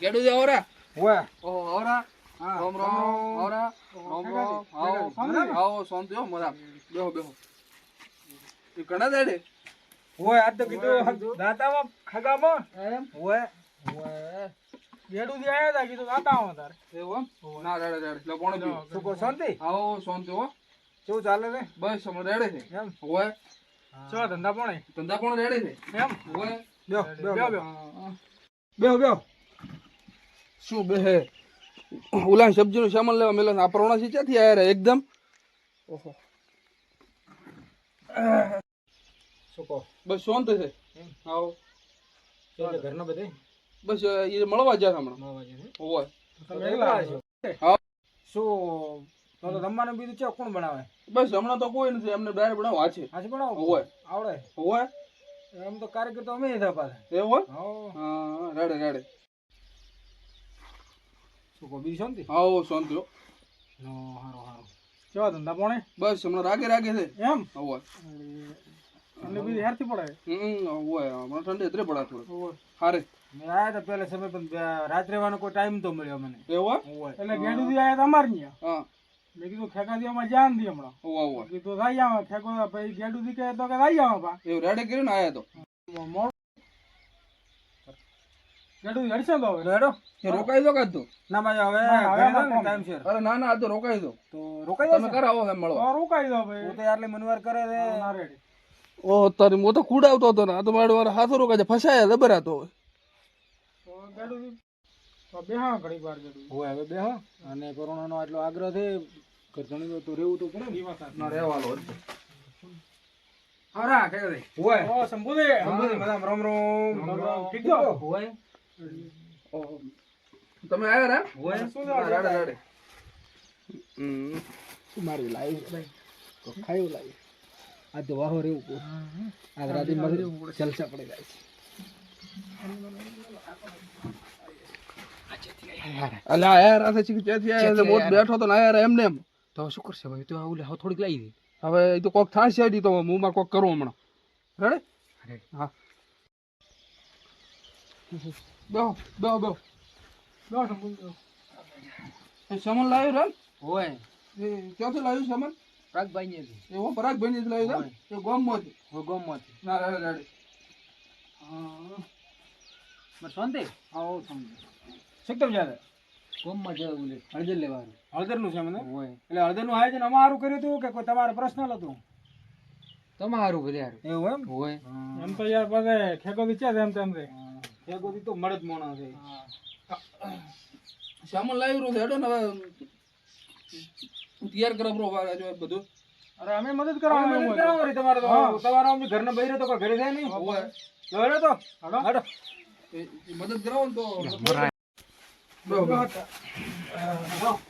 કેડું છે ઓરા ઓય. ઓહો હા, રામ રામ રામ રામ. રામ આવો શાંતિ? આવો શાંતિ હો મજા. બેહો બેહો. એ કણા દાડે? ઓય આ તો કીધું દાતામાં ખગામાં? એમ? ઓય. ઓય. ગેડું થી આયા તા કીધું દાતામાં તાર. એવું ના દાડે દાડે. લે કોણ પીવું શું કહો શાંતિ? આવો શાંતિ હો. શું ચાલે રે બસ હમણાં રેડે છે. એમ? ઓય. શું ધંધા પણ. ધંધા પોણે રેડે છે? એમ? ઓય. બેહો બેહો બેહો. બેહો બેહો. શું બે હે? ઓલા સબ્જીનું સામાન લેવા મેલા આ પ્રવણાસી ક્યાંથી આયા રે? એકદમ? ઓહો. શું બસ શાંત છે. આવો. છે ઘરના બધે? બસ એ મળવા જાય હમણાં. મળવા જાય ઓય તમે એકલા છો? હા. શું તો તો જમવાનું બીજું છે કોણ બનાવે બસ હમણાં તો કોઈ નથી. એમને બહાર બનાવવા છે આજે બનાવો હોય આવડે. ઓય એમ તો કાર્યકર તો અમે હતા પાછા. એવું હોય? હા રેડે રેડે. શું કહો બીજું શાંતિ? આવો શાંતિ હો. હારો હારો. કેવા ધંધા પોણે? બસ હમણાં રાગે રાગે છે. એમ? બીજી હેરથી હમ હમણાં ઠંડી પડા થોડું હારે. મેં આયા તા પહેલા સમય પણ રાત રહેવાનો કોઈ ટાઈમ તો મળ્યો મને. એવું હોય? એટલે ગેડુથી આયા તા અમાર ન્યા. હા. મેં કીધું ખેકાથી અમારે જાન દી હમણાં. ઓવા ઓવા કીધું થઈ આવા ખેકો ગેડુથી કહે તો કે થઈ આવા પા. એવું રેડે કર્યું ને આયા તો. મોડ ગેડું તો હવે હેડો એ રોકાઈ દો કાઢ તો. ના મારે હવે હા, હવે ઘરે અમારે ટાઈમ છે. અરે ના ના આ તો રોકાઈ દો તો રોકાઈ તમે કરાવો એમ મળવા. રોકાઈ દો હું તો યાર મનવાર કરે રે ના રેડી. ઓહો તારી હું તો કુડાવતો હતો ને. આ તો મારો વાર હાથો રોકાય છે ફસાયા જબર હતો તો ગેડુથી તો બેહા ઘડી વાર ગેડું હોય હવે બે અને કોરોનાનો આટલો આગ્રહ છે ઘરધણી તો રહેવું તો પડે ને. ના રહેવાલો હારા કે હોય. ઓ શંભુદે સંબંધી મજામાં રામ રામ. રામ રામ. ઠીક હોય. તમે આયા રે? હોય શું હા, લેવા રેડે. મારી લાઈવ ખાયું લાઈવ આ તો વાહો રહેવું કો આ રાતે મગર જલસા પડી જાય છે. અલા યાર આ ચીક ક્યાંથી આયા? છે મોટ બેઠો તો ના યાર એમ એમને એમ તો શું કરશે ભાઈ? તો આવું હાવ થોડીક લાવી દે. હવે એ તો કોક થાશે હજી તો મુંહમાં કોક કરું હમણાં. રેડે? અરે હા. બેહો બેહો બેહો. દો શંભુદે એ સામાન લાવ્યો રે હોય. એ ક્યાંથી લાવ્યું સામાન રાગભાઈ ને એવો પરાગભાઈ ને લાવ્યું છે એ ગામમાંથી. હો ગોમમાંથી. ના રેડે રેડે મારે શાંતિ? આવો સમજો શીખતમ જાતે ગોમમાં જવું બોલે હળદર લેવાનું. હળદરનું છે મને હોય. એટલે હળદરનું આયોજન અમારું કર્યું હતું કે કોઈ તમારે પર્સનલ હતું તમારું ભલે એવું એમ? હોય. એમ તો યાર પાસે ખેકો વિચાર એમ તેમ રે ભેગોથી તો મળે જ મોણા છે. સામાન લાવ્યું છે હેડો ને હવે. તૈયાર કરો બ્રો જો બધું. અરે અમે મદદ કરવા મદદ કરાવો રે તમારે તો. તમારા અમને ઘરના બૈરે તો કોઈ ઘરે જાય નહીં. હોય તો હેડો તો. હેડો. હેડો. મદદ કરાવો ને તો.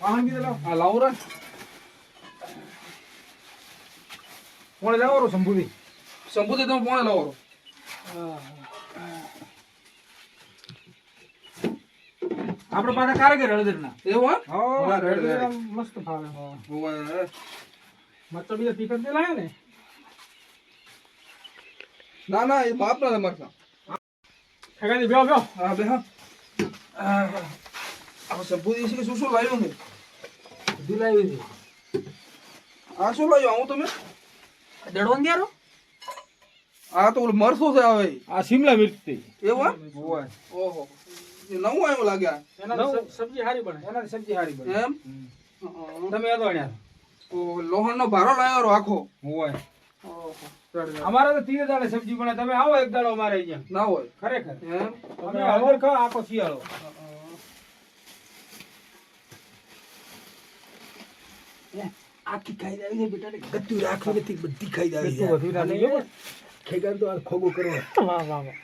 વાહન કીધે લાવ. લાવો રે. કોણે લાવો રો શંભુજી. સંબોધિત તમે કોણે લાવો? આપણે કારે કારીગર હળદર ના એવું હે? મસ્ત ભાવે. મતલબ બીજા તીખત દે લાયા ને. ના ના એ બાપ ના મરતા ખેકાથી બેહો બેહો. હા બેહો. આ છે કે શું શું લાવ્યું છે? દિલાવી છે. આ શું લાવ્યું? હું તમે? દડવન દેરો આ તો ઓલું મરસું છે હવે. આ શિમલા મિર્ચ એવું ઓહો. નવું આવ્યું લાગે આ. એનાથી સબ્જી સારી બને. એનાથી સબ્જી હારી બને. એમ? તમે યાદ લોહણ નો ભારો લાવ્યો આખો. હોય. અમારે તો તીરે દાડે સબ્જી બને. તમે આવો એક દાડો અમારે અહીંયા. ના હોય. ખરેખર. એમ? તમે હળવર ખાઓ આખો શિયાળો. આખી ખાઈ જાય છે બેટા ગતું રાખવી નથી બધી ખાઈ જાય છે. ખેગાન તો આ ખોગો કરવા. વાહ વાહ વાહ.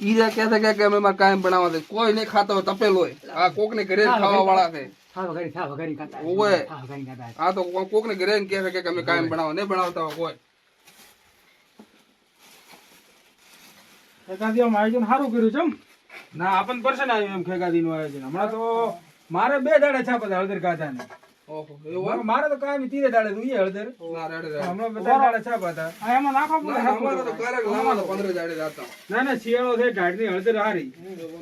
ઈ રે કહે છે કે અમે માર કાયમ બનાવવા દે. કોઈ નહીં ખાતો હોય તપેલો આ કોક ને ઘરે ખાવા વાળા છે. હા વગાડી થા વગાડી ખાતા. ઓવે. હા વગાડી ખાતા. આ તો કોક ને ઘરે કહે છે કે અમે કાયમ બનાવવા નહીં બનાવતા હોય કોઈ ખેકાથી આયોજન સારું કર્યું છે ના આપણ પરસન આવ્યું એમ ખેગાદી નું આયોજન. હમણાં તો મારે બે દાડે છે બધા હળદર ખાધા ને ઓહો એવું એમ? મારે તો કાયમ તીરે દાડે જોઈએ હળદર ના. હમણાં બધા દાડે છાપ હતા. એમાં નાખો ના, ના, અમારે તો ક્યારેક લાવવાનો પંદર દાડે જાતા. ના ના શિયાળો છે ઢાળની હળદર હારી.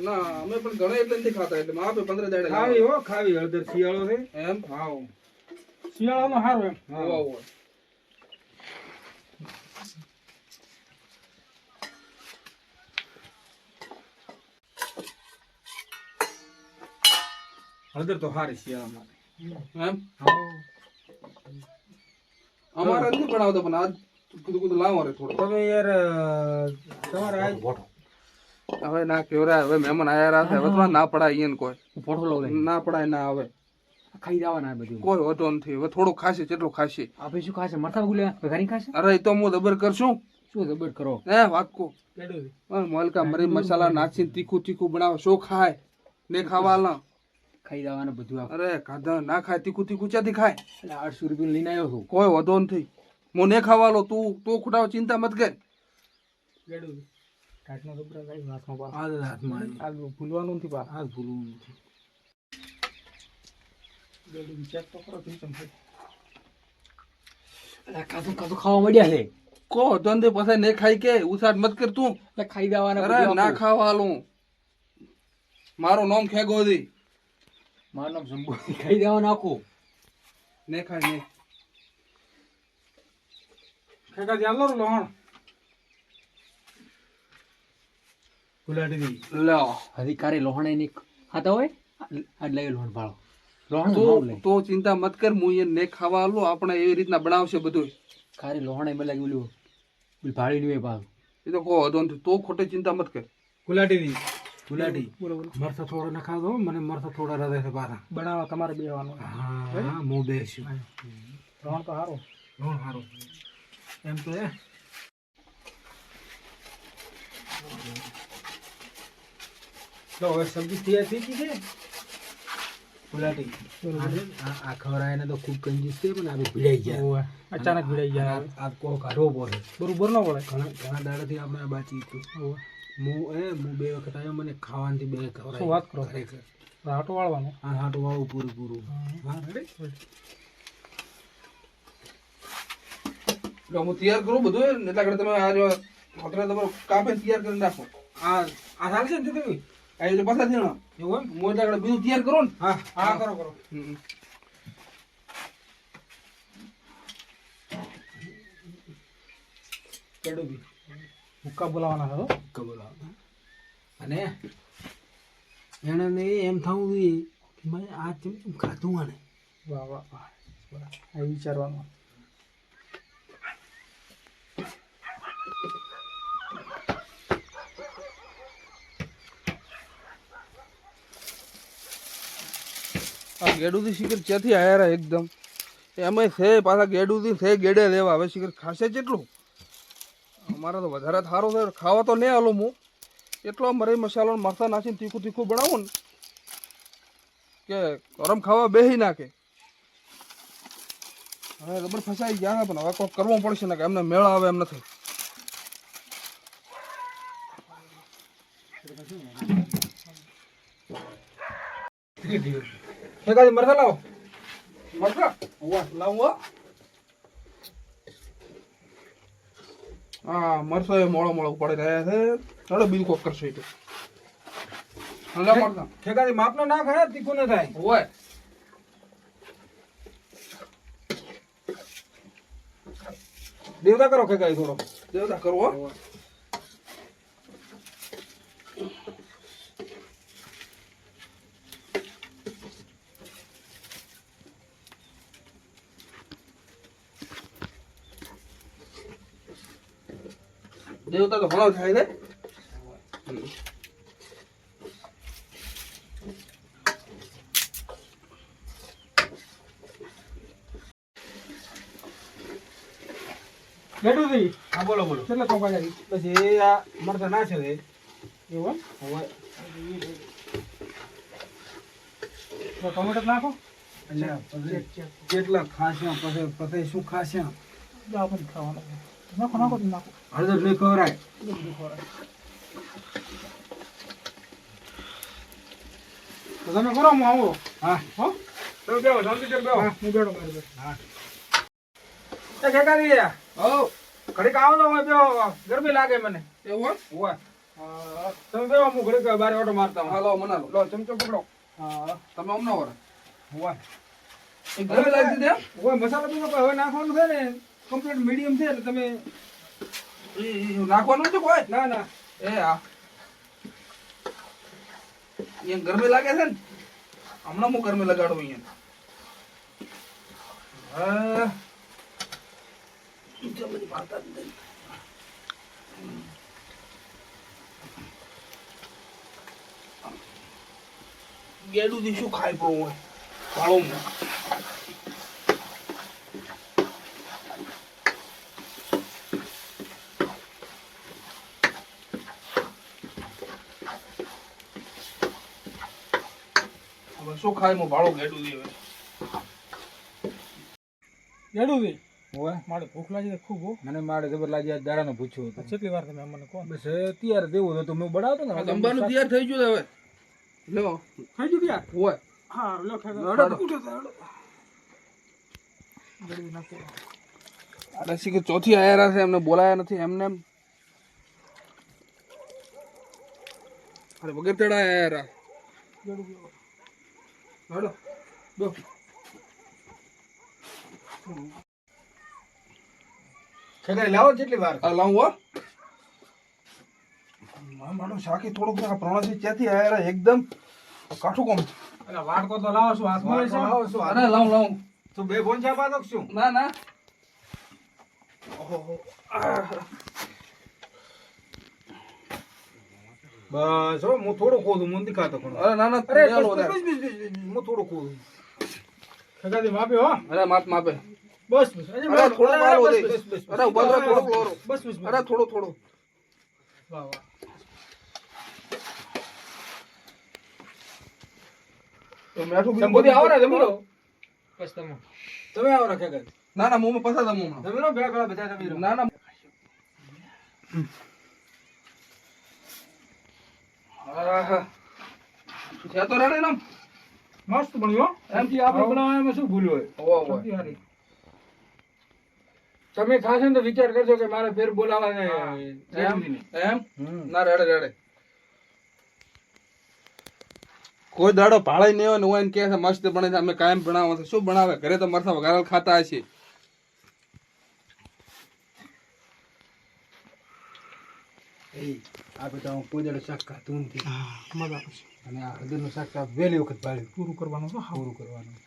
ના અમે પણ ઘણા એટલે નથી ખાતા એટલે માપે પંદર દાડે ખાવી હો ખાવી હળદર શિયાળો છે? એમ? હાવ. શિયાળામાં સારું એમ. હોવા હળદર તો હારી શિયાળામાં. એમ અમારે નથી બનાવતા પણ આજ કીધું કીધું લાવો રે થોડું. તમે યાર તમારે આ હવે ના કેવરા હવે મહેમાન આયા રહ્યા છે ના પડાય અહીંયા ને કોઈ ફોટો લઉં ના પડાય ના આવે. ખાઈ જવાના બધું. કોઈ વધો નથી. હવે થોડું ખાશે કેટલું ખાશે. આપણે શું ખાશે? મરતા ગુલ્યા ઘણી ખાશે? અરે તો હું દબર કરશું. શું દબર કરો? હે વાત કો મોલકા મરી મસાલા નાખીને તીખું તીખું બનાવો શું ખાય? ને ખાવા ના ખાઈ દેવાનું બધું અરે ખાધા ના ખાય તીખું તીખું ક્યાંથી ખાય એટલે આઠસો રૂપિયા લઈને આવ્યો છું. કોઈ વધો નથી. હું ને ખાવાલો તું તો ખુટાવ ચિંતા મત કર. ભૂલવાનું નથી પા નથી. ખાવા મળ્યા છે. કો ને ખાઈ કે ઉસાટ મત કર તું. ખાઈ જવાના ના ખાવાલું મારું નામ ખેગો દી મારું નામ શંભુ ખાઈ દેવા નાખું. ને ખાય ને ખેગા જાલો લોહણ. ગુલાટી દી લ્યો અધિકારી લોહણે ની ખાતા હોય? આજ લઈ લોહણ પાડો લોહણ તો તું ચિંતા મત કર હું એ ને ખાવા આલું આપણે એવી રીતના બનાવશે બધું. ખારી લોહણ એમ લાગે ઓલું ભાળી ભાડી નું ભાગ એ તો કહો તો ખોટે ચિંતા મત કર. ગુલાટી દી ગુલાટી મરસા થોડા નખા દો મને મરસા થોડા રાધે છે પાછા બનાવવા તમારે બેવાનું હા હું બેસ્યું. લોહણ તો સારું લોહણ સારું એમ તો એ તો હવે સબ્જી તૈયાર થઈ ગઈ છે? ગુલાટી આ આ ખવડાય ને તો ખૂબ કંજૂસ છે પણ આ ભીડાઈ ગયા. અચાનક ભીડાઈ ગયા. આ કોલ કાઢવો પડે બરોબર ન પડે ઘણા ઘણા દાડાથી આપણે બાચી ઓવે હું એ હું બે વખત આવ્યો મને ખાવાની બે ખવડાવી શું વાત કરો? ખરેખર. રાટો વાળવાનો? આ હાટું વાળું પૂરું પૂરું. હા રેડી હું તૈયાર કરું બધું એટલા કરે તમે આ જો હોટલે તમારો કાપે તૈયાર કરીને રાખો. આ આ ચાલશે ને તમે? આ એટલે પાછા દેણો એવું એમ? હું એટલા કરે બીજું તૈયાર કરો ને? હા. હા કરો કરો. હમ. બી હુક્કા બોલાવવાના હતો કબૂલ અને એને ને એમ થવું જોઈએ કે મેં આ ચમ ચમ ખાધું આને? વાહ વાહ વાહ. બરાબર. આ વિચારવાનું. આ ગેડુથી શિખર ક્યાંથી આવ્યા એકદમ? એમાં છે પાછા ગેડુથી છે ગેડે લેવા. હવે શિખર ખાશે કેટલું? અમારે તો વધારે સારો છે. ખાવા તો નહીં આલો હું. એટલો મરી મસાલો મરતા નાખીને તીખું તીખું બનાવું ને કે ગરમ ખાવા બેહી નાખે. હવે રબર ફસાઈ ગયા પણ હવે કોઈ કરવું પડશે ને કે એમને મેળ આવે એમ નથી. મરસા લાવો. મરસા લાવું હા મરસો એ મોળો મોળો પડી. રહ્યા છે ચાલો બીજું કોક કરશો એ તો. હલા મરસા ઠેકાથી માપનો ના ખાય તીખું ન થાય. હોય. દેવતા કરો ખેકાઈ થોડો. દેવતા કરવો તો ઘણો થાય ગેડું થી હા બોલો બોલો. કેટલા ચોખા જાય પછી આ મરસા ના છે એ એવું તો ટોમેટો નાખો? એટલે પછી કેટલા ખાસ્યા પછી પછી શું ખાશે જાઓ પણ ખાવાનું નાખો નાખો તમે નાખો હળદર નહીં ખવરાય બધું ખવડાવે. તો તમે કરો હું આવું હા હો તમે બેહો શાંતિથી બેહો હા બેઠો મારી બેઠો હા એ ખેકાજી હો ઘડીક આવો તો હું બેહો ગરમી લાગે મને એવું હોય? ઓય તમે બેહો હું ઘડીક બારે ઓટો મારતા હું હાલો મના લો લો ચમચો પકડો હા તમે અમને ઓર હોય એક ગરમી લાગી દે હોય મસાલા બીજો હવે નાખવાનું છે ને કમ્પ્લીટ મીડિયમ છે એટલે તમે નાખવાનું છે કોઈ? ના ના. એ હા અહીંયા ગરમી લાગે છે ને? હમણાં હું ગરમી લગાડું અહીંયા ગેડું થી શું ખાઈ પડવું હોય? ભાડું શું ખાય મો ભાળો ગેડું દે ગેડું દે ઓય મારે ભૂખ લાગી ખૂબ હો. મને મારે જબર લાગી આજ દાડાનું પૂછ્યું હતું. કેટલી વાર તમે અમને કહો? બસ અત્યારે દેવું તો મેં બનાવતો ને. અંબાનું જમવાનું તૈયાર થઈ ગયું હવે. લો. ખાઈ ગયું યાર ઓય હા લો શી કે ચોથી આયરા છે એમને બોલાયા નથી એમને એમ. અરે વગર તેડા આયરા. હડો દો. ખેકાઈ લાવો કેટલી વાર. આ લાવું હો. મારો શાકી થોડુંક પ્રણસી ક્યાંથી આયરા એકદમ કાઠું કોમ અલા વાટકો તો લાવો છું હાથમાં લાવો છું, અરે લાવું લાવું. તું બે ફોન છાપા દો છું. શું ના ના. ઓહો બસ હો હું થોડું ખોદું મને દેખાતો પણ અરે ના ના અરે બસ, બસ, બસ, હું થોડો ખોદું ખગાદી માપે હો. અરે માપ માપે. બસ બસ અરે થોડો મારો દે. અરે ઊભો રહો, થોડો લોરો. બસ બસ. અરે થોડો થોડો. વાહ વાહ. તો મેઠું બીજું આવો ને જમી લો બસ તમે. તમે આવો ને ખેકાઈ ના ના મોમાં પસાર તમે જમી લો ભેગા ભેગા બધા જમી લો ના ના. છે તો રેડે નામ મસ્ત બન્યો હો. એમથી આપણે બનાવવામાં શું ભૂલ હોય. તમે ખાશો ને તો વિચાર કરજો કે મારે ફેર બોલાવા ને એમ? ના રેડે રેડે. કોઈ દાડો ભાડે નહીં હોય ને હું એને કહે છે મસ્ત બને છે અમે કાયમ બનાવો છે. શું બનાવે ઘરે તો મરસા વઘારેલ ખાતા હશે. એ આ બેટા હું પોદળે શાક ખાતું નથી મજા આવશે અને આ હળદરનું શાક આ વહેલી વખત ભાળ્યું પૂરું કરવાનું છે હા. પૂરું કરવાનું.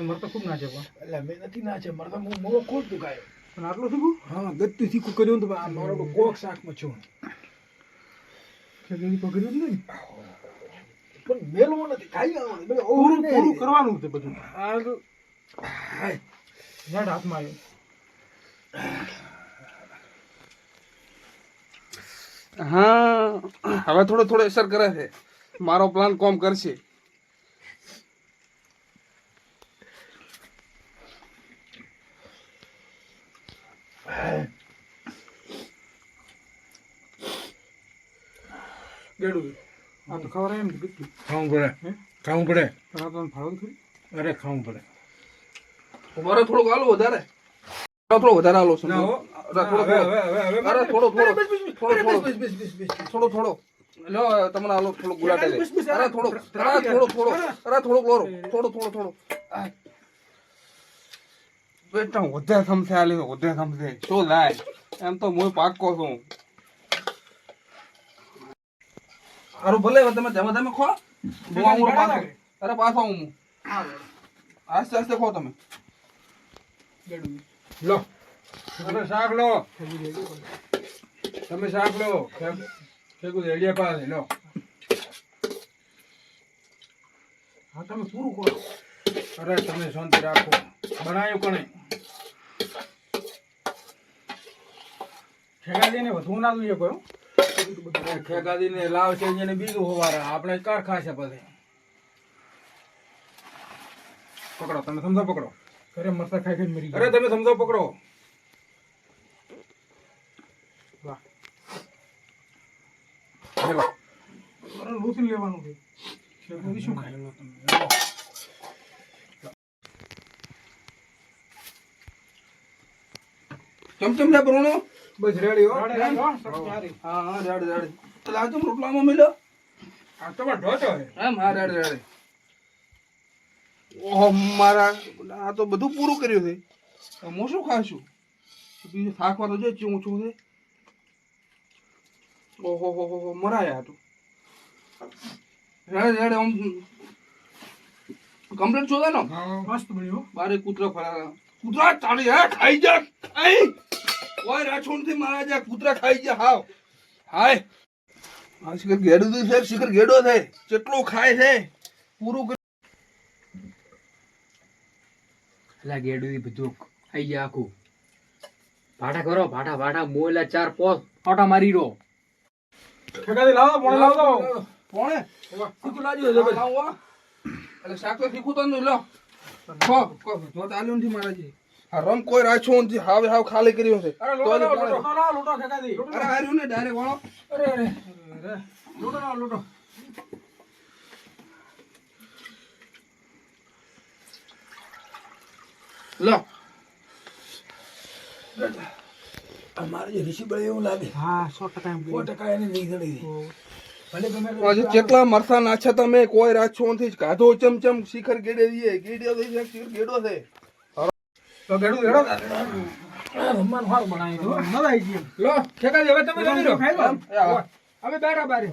મરતા ખૂબ નાચે પણ. એટલે મેં નથી નાચે મરતા તો હું મોં ખોલતું કાંઈ. પણ આટલું શીખું હા ગત્તું શીખું કર્યું તો આ મારો કોક શાકમાં છું. પકડ્યું નહીં. પણ મેલવો નથી ખાઈ આવવાનું પૂરું પૂરું કરવાનું છે બધું. આ તો નેટ હાથમાં આવ્યો. હા હવે થોડો થોડો અસર કરે છે. મારો પ્લાન કોમ કરશે. ગેડું આ તો ખબર એમ ખાવું પડે. ખાવું પડે? અરે ખાવું પડે. મારે થોડુંક આલો વધારે. થોડો વધારે આલો છું. ના હો. અરે થોડો થોડો હવે, હવે, હવે. થોડો થોડો. લો તમને આલો થોડો ગુલાટે અરે થોડો અરે થોડો થોડો અરે થોડો લોરો. થોડો થોડો થોડો. બેટા વધારે થમસે આલી તો વધે થમસે શું લાય? એમ તો હું પાક્કો છું. હારું ભલે તમે તમે તમે ખો. હું આવું પાછો અરે પાછો આવું હું આસ્તે આસ્તે ખો તમે. લો. તમે શાક લો. તમે શાક લો. ફેંકું રેડિયા પાસે લો. હા તમે પૂરું કરો. અરે તમે શાંતિ રાખો. બનાવ્યું કણે? ખેગાદીને વધુ ના જોઈએ ખેતાદી ને લાવ ને બીજું હોવારે. આપણે કાર ખાશે પછી. પકડો તમે સમજો પકડો. અરે મરતા ખાઈ ખાઈ મરી અરે તમે સમજો પકડો. લેવાનું છે. શું ચમચમ ને બ્રોણો. બસ રેડી હો. રાડે હો, હા હા રેડી. રેડ તો ચમ રોટલામાં મિલ્યો આ તમારો ઢોચો છે એમ હા રેડી રેડી. ઓહો મારા આ તો બધું પૂરું કર્યું છે. હું શું ખાશું બીજું થાકવા તો જો ચું છું. છે ઓહો હો હો હો મરાયા તો. રેડ રેડ આમ કમ્પ્લીટ છો નો મસ્ત બન્યો હો. બારે કૂતરો ફરા કૂતરા ચાલી હે ખાઈ જા. ખાઈ ઓય રાછોડથી મારા જા કૂતરા ખાઈ જા હાવ. હાય. આ શિખર ગેડો છે શિખર ગેડો છે. કેટલું ખાય છે પૂરું કરી એટલે ગેડું બધું ખાઈ ગયા આખું. ભાટા કરો ભાટા ભાટા મોયલા ચાર પોસ. ફોટા મારી રો. ઠેકાથી લાવો પોણે લાવો પોણે? શીખું લાજો છે લાવ, એટલે શાક તો શીખું તો લો. કો કો તો ચાલ્યું નથી મારાજી. આ રમ કોઈ રાછો નથી. હાવ હાવ ખાલી કર્યો છે. અરે લોટો એને લોટો. લાવો, લોટો અરે હાર્યું ને ડાયરેક્ટ વાળો. અરે અરે અરે લોટો લાવો લોટો. લો. અમારે જે ઋષિ એવું લાગે. હા સો ટકા સો ટકા એને નહીં જડી આજે કેટલા મરસા નાખ્યા તમે? કોઈ રાખ્યો નથી. કાધો ચમચમ શિખર ગેડે દીએ ગેડ્યો થઈ છે ગેડો છે. તો ગેડું ગેડો રમવાનું સારું બનાવી દો મજા આવી ગઈ લો ઠેકાજી હવે તમે જમી લો. ખાઈ લો. એ હા. હવે બેઠા બારે.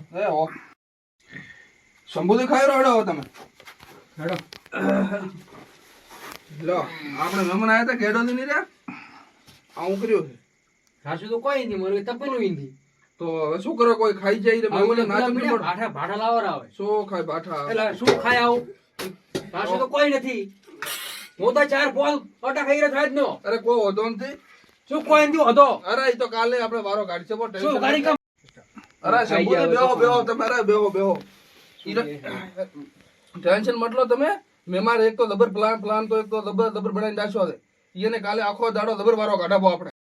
શંભુથી ખાઈ રહ્યો તમે. હેડો. લો આપણે મહેમાન આવ્યા હતા ગેડો નહીં રહ્યા આ કર્યું છે. સાસુ તો કોઈ નહીં મને તપેલું નથી તો હવે શું કરો કોઈ ખાઈ જાય ભાઠા ના જમી લાવર આવે. શું ખાય બાઠા એટલે શું ખાય આવું? સાસુ તો કોઈ નથી. હું તો ચાર પોસ ફોટા ખાઈ રહ્યો નો. અરે કોઈ હોતો નથી. શું કોઈ નથી હતો અરે એ તો કાલે આપણે વારો કાઢશે પણ શું ગાડી. કામ? અરે ખાઈ બેહો બેહો તમે અરે બેહો બેહો. ટેન્શન મતલો તમે. મહેમાન એક તો દબર પ્લાન પ્લાન તો એક તો દબર દબર બનાવીને દાશો છે એને કાલે આખો દાડો દબર વારો કાઢાવો આપણે.